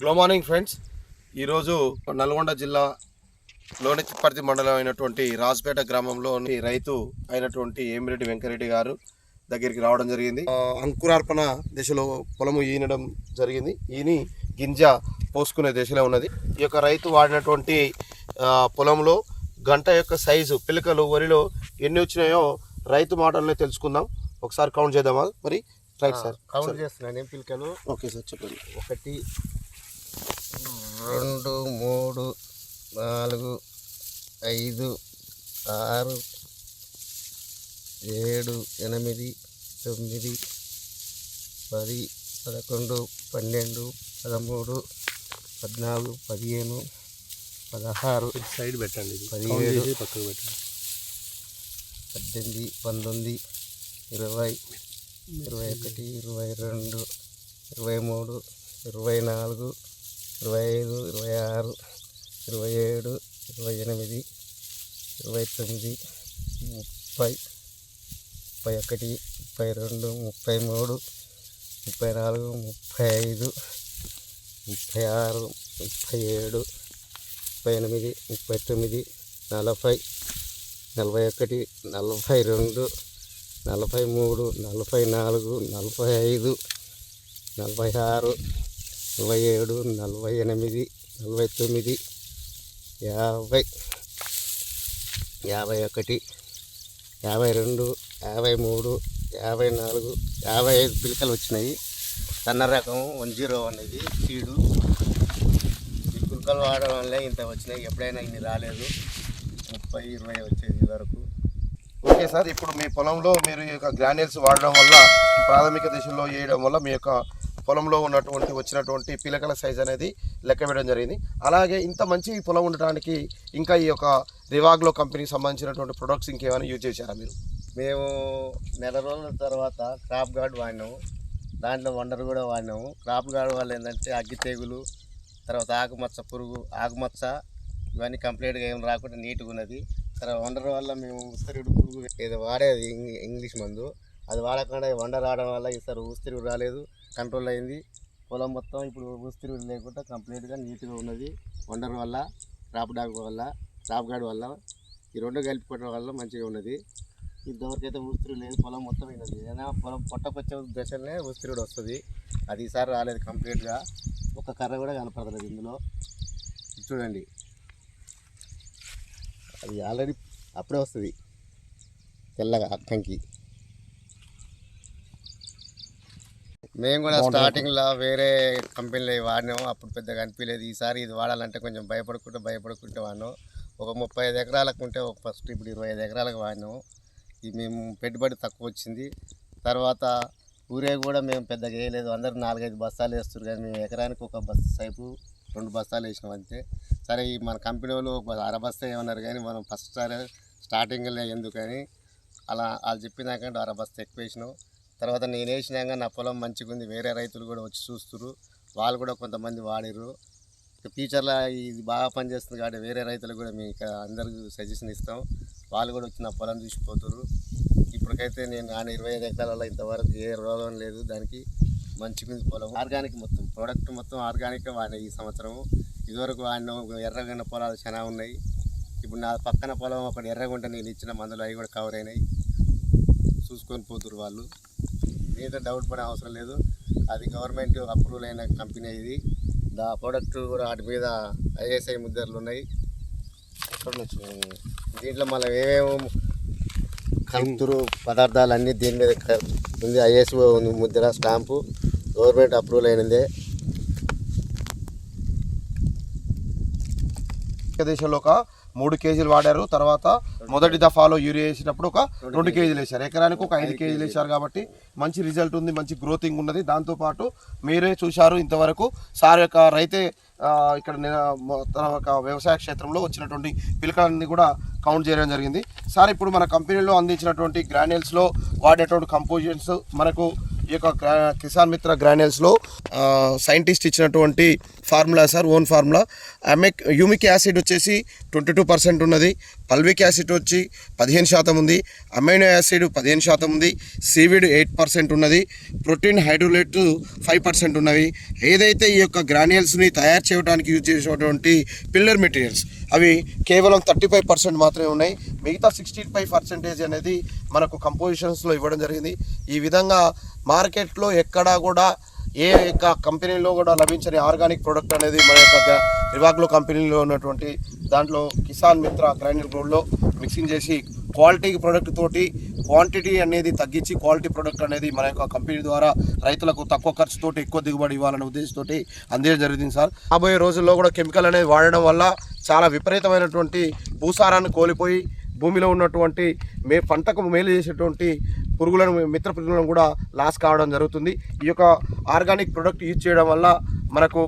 Good morning friends ఈరోజు నల్గొండ జిల్లా లోని తిప్పర్తి మండలం అయినటువంటి రాజ్పేట గ్రామంలోని రైతు అయినటువంటి ఏమిరెడ్డి వెంకరెడ్డి గారు దగ్గరికి రావడం జరిగింది. అంకురార్పణ దశలో పొలము ఈనడం జరిగింది. ఈని గింజ పోసుకునే దశలో ఉన్నది. ఈ యొక్క రైతు వాడినటువంటి పొలంలో గంట యొక్క సైజు పిలకలు వరిలో ఎన్ని వచ్చినాయో రైతు మాటలనే తెలుసుకుందాం. ఒకసారి కౌంట్ చేద్దామా? మరి రైట్ సార్. కౌంట్ చేస్తున్నాను ఏం పిలకలు. ఓకే సార్ చెప్పండి. ఒకటి రెండు మూడు నాలుగు ఐదు ఆరు ఏడు ఎనిమిది తొమ్మిది పది పదకొండు పన్నెండు పదమూడు పద్నాలుగు పదిహేను పదహారు సైడ్ పెట్టండి. పదిహేడు పక్కకు పెట్టండి. పద్దెనిమిది పంతొమ్మిది ఇరవై ఇరవై ఒకటి ఇరవై రెండు ఇరవై మూడు ఇరవై నాలుగు ఇరవై ఐదు ఇరవై ఆరు ఇరవై ఏడు ఇరవై ఎనిమిది ఇరవై తొమ్మిది ముప్పై ముప్పై ఒకటి ముప్పై రెండు ముప్పై మూడు ముప్పై నాలుగు ముప్పై ఐదు ముప్పై ఆరు ముప్పై ఏడు ముప్పై ఎనిమిది ముప్పై తొమ్మిది నలభై నలభై ఒకటి నలభై రెండు నలభై మూడు నలభై నాలుగు నలభై ఐదు నలభై ఆరు నలభై ఏడు నలభై ఎనిమిది నలభై తొమ్మిది యాభై యాభై ఒకటి యాభై రెండు యాభై మూడు యాభై నాలుగు యాభై ఐదు పిలకలు వచ్చినాయి. సన్న రకం వన్ జీరో అనేది సీడు. ఈ పిలకలు వాడడం వల్ల ఇంత వచ్చినాయి ఎప్పుడైనా ఇన్ని రాలేదు. ముప్పై ఇరవై వచ్చేది వరకు. ఓకే సార్ ఇప్పుడు మీ పొలంలో మీరు ఈ యొక్క గ్రానైల్స్ వాడడం వల్ల ప్రాథమిక దశలో వేయడం వల్ల మీ యొక్క పొలంలో ఉన్నటువంటి వచ్చినటువంటి పిలకల సైజ్ అనేది లెక్క వేయడం జరిగింది. అలాగే ఇంత మంచి పొలం ఉండటానికి ఇంకా ఈ యొక్క రివాగ్లో కంపెనీకి సంబంధించినటువంటి ప్రొడక్ట్స్ ఇంకేమైనా యూజ్ చేశారా మీరు? మేము నెల రోజుల తర్వాత క్రాప్ గార్డ్ వాడినాము. దాంట్లో వండర్ కూడా వాడినాము. క్రాప్ గార్డ్ వల్ల ఏంటంటే అగ్గి తెగులు తర్వాత ఆకుమచ్చ పురుగు ఆకుమచ్చ ఇవన్నీ కంప్లీట్గా ఏం రాకుండా నీట్గా ఉన్నది. తర్వాత వండర్ వల్ల మేము ఉస్తరుడు పురుగు ఏదో వాడేది ఇంగ్లీష్ మందు. అది వాడకుండా వండర్ రావడం వల్ల ఈసారి ఉస్తరుడు రాలేదు. కంట్రోల్ అయింది. పొలం మొత్తం ఇప్పుడు ఉస్తిరి లేకుండా కంప్లీట్గా నీట్గా ఉన్నది. వండర్ వల్ల క్రాప్ డాగ్ వల్ల క్రాప్ గార్డ్ వల్ల ఈ రెండు కలిపిపోవడం వల్ల మంచిగా ఉన్నది. ఇంతవరకైతే ఉస్తిరి లేదు పొలం మొత్తం అయినది. ఏదైనా పొలం పొట్టకొచ్చే దశలనే ఉస్తిరుడు వస్తుంది. అది ఈసారి రాలేదు కంప్లీట్గా. ఒక కర్ర కూడా కనపడలేదు ఇందులో. చూడండి. అది ఆల్రెడీ అప్పుడే వస్తుంది. తెల్లగా అక్కంకి. మేము కూడా స్టార్టింగ్లో వేరే కంపెనీలో వాడినాము. అప్పుడు పెద్దగా అనిపించలేదు ఈసారి ఇది వాడాలంటే కొంచెం భయపడుకుంటూ భయపడుకుంటూ వాడినాం. ఒక ముప్పై ఐదు ఎకరాలకు ఉంటే ఒక ఫస్ట్ ఇప్పుడు ఇరవై ఐదు ఎకరాలకు వాడినాము ఇది మేము పెట్టుబడి తక్కువ వచ్చింది. తర్వాత ఊరే కూడా మేము పెద్దగా వేయలేదు. అందరూ నాలుగైదు బస్తాలు వేస్తారు కానీ మేము ఎకరానికి ఒక బస్తా సైపు రెండు బస్తాలు వేసినాం అంతే. సరే ఈ మన కంపెనీ వాళ్ళు ఒక అర బస్తా ఏమన్నారు కానీ మనం ఫస్ట్ సారి స్టార్టింగ్లో ఎందుకని అలా వాళ్ళు చెప్పినాకంటే అర బస్తా ఎక్కువ వేసినాం. తర్వాత నేను వేసినాక నా పొలం మంచిగా ఉంది వేరే రైతులు కూడా వచ్చి చూస్తురు వాళ్ళు కూడా కొంతమంది వాడిర్రు. ఫ్యూచర్లో ఇది బాగా పనిచేస్తుంది కాబట్టి వేరే రైతులకు కూడా మీకు అందరికీ సజెషన్ ఇస్తాం. వాళ్ళు కూడా వచ్చి నా పొలం చూసిపోతారు ఇప్పటికైతే నేను నాన్న ఇరవై ఐదు ఎకరాలలో ఇంతవరకు ఏ రోగం లేదు. దానికి మంచిగా పొలం. ఆర్గానిక్ మొత్తం ప్రోడక్ట్ మొత్తం ఆర్గానిక్ వాడిన ఈ సంవత్సరం ఇదివరకు వాడిన ఎర్రగన్న పొలాలు చాలా ఉన్నాయి. ఇప్పుడు నా పక్కన పొలం ఒకటి ఎర్రగుంట నేను ఇచ్చిన మందులు అవి కూడా కవర్ అయినాయి. చూసుకొని పోతురు వాళ్ళు. దీంట్లో డౌట్ పడే అవసరం లేదు. అది గవర్నమెంట్ అప్రూవల్ అయిన కంపెనీ ఇది. దా ప్రోడక్ట్ కూడా వాటి మీద ఐఎస్ఐ ముద్రలు ఉన్నాయి. దీంట్లో మళ్ళీ ఏమేమి కంతురు పదార్థాలు అన్నీ దీని మీద ఉంది. ఐఎస్ఓ ఉంది ముద్ర స్టాంపు గవర్నమెంట్ అప్రూవల్ అయినదే. దేశంలో ఒక మూడు కేజీలు వాడారు. తర్వాత మొదటి దఫాలో యూరియా వేసినప్పుడు ఒక రెండు కేజీలు. వేశారు. ఎకరానికి ఒక ఐదు కేజీలు వేశారు కాబట్టి మంచి రిజల్ట్ ఉంది మంచి గ్రోతింగ్ ఉన్నది. దాంతోపాటు మీరే చూశారు ఇంతవరకు సార్ యొక్క రైతే ఇక్కడ తన ఒక వ్యవసాయ క్షేత్రంలో వచ్చినటువంటి పిలకలన్నీ కూడా కౌంట్ చేయడం జరిగింది. సార్ ఇప్పుడు మన కంపెనీలో అందించినటువంటి గ్రాన్యూల్స్లో వాడేటువంటి కంపోజిషన్స్ మనకు ఈ యొక్క గ్రా- కిసాన్ మిత్ర గ్రానైల్స్లో సైంటిస్ట్ ఇచ్చినటువంటి ఫార్ములా సార్ ఓన్ ఫార్ములా. అమెక్ యూమిక్ యాసిడ్ వచ్చేసి ట్వంటీ టూ పర్సెంట్ ఉన్నది. పల్విక్ యాసిడ్ వచ్చి పదిహేను శాతం ఉంది. అమైనో యాసిడ్ పదిహేను శాతం ఉంది. సీవిడ్ ఎయిట్ పర్సెంట్ ఉన్నది. ప్రోటీన్ హైడ్రోలేట్ ఫైవ్ పర్సెంట్ ఉన్నవి. ఏదైతే ఈ యొక్క గ్రాన్యూల్స్ని తయారు చేయడానికి యూజ్ చేసేటువంటి పిల్లర్ మెటీరియల్స్ అవి కేవలం థర్టీ ఫైవ్ పర్సెంట్ మాత్రమే ఉన్నాయి. మిగతా సిక్స్టీ ఫైవ్ పర్సెంటేజ్ అనేది మనకు కంపోజిషన్స్లో ఇవ్వడం జరిగింది. ఈ విధంగా మార్కెట్లో ఎక్కడా కూడా ఏ యొక్క కంపెనీలో కూడా లభించని ఆర్గానిక్ ప్రోడక్ట్ అనేది మన యొక్క రివాగ్లో కంపెనీలో ఉన్నటువంటి దాంట్లో కిసాన్ మిత్ర గ్రైండర్ గోల్డ్లో మిక్సింగ్ చేసి క్వాలిటీ ప్రోడక్ట్ తోటి క్వాంటిటీ అనేది తగ్గించి క్వాలిటీ ప్రోడక్ట్ అనేది మన యొక్క కంపెనీ ద్వారా రైతులకు తక్కువ ఖర్చుతో ఎక్కువ దిగుబడి ఇవ్వాలనే ఉద్దేశంతో అందించడం జరిగింది సార్. రాబోయే రోజుల్లో కూడా కెమికల్ అనేది వాడడం వల్ల చాలా విపరీతమైనటువంటి భూసారాన్ని కోల్పోయి భూమిలో ఉన్నటువంటి మే పంటకు మేలు చేసేటువంటి పురుగులను మిత్ర పురుగులను కూడా లాస్ కావడం జరుగుతుంది. ఈ యొక్క ఆర్గానిక్ ప్రొడక్ట్ యూజ్ చేయడం వల్ల మనకు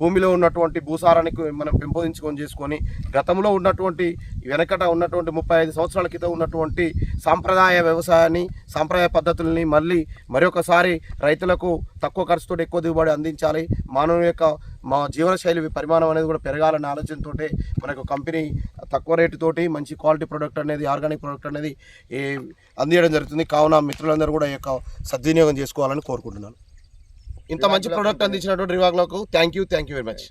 భూమిలో ఉన్నటువంటి భూసారానికి మనం పెంపొందించుకొని చేసుకొని గతంలో ఉన్నటువంటి వెనకట ఉన్నటువంటి ముప్పై ఐదు సంవత్సరాల క్రితం ఉన్నటువంటి సాంప్రదాయ వ్యవసాయాన్ని సాంప్రదాయ పద్ధతుల్ని మళ్ళీ మరొకసారి రైతులకు తక్కువ ఖర్చుతో ఎక్కువ దిగుబడి అందించాలి. మానవ యొక్క మా జీవనశైలి పరిమాణం అనేది కూడా పెరగాలనే ఆలోచనతో మనకు కంపెనీ తక్కువ రేటుతోటి మంచి క్వాలిటీ ప్రోడక్ట్ అనేది ఆర్గానిక్ ప్రోడక్ట్ అనేది అందించడం జరుగుతుంది. కావున మిత్రులందరూ కూడా ఈ యొక్క సద్వినియోగం చేసుకోవాలని కోరుకుంటున్నాను. ఇంత మంచి ప్రోడక్ట్ అందించినటువంటి రివాగ్లకు thank you thank you very much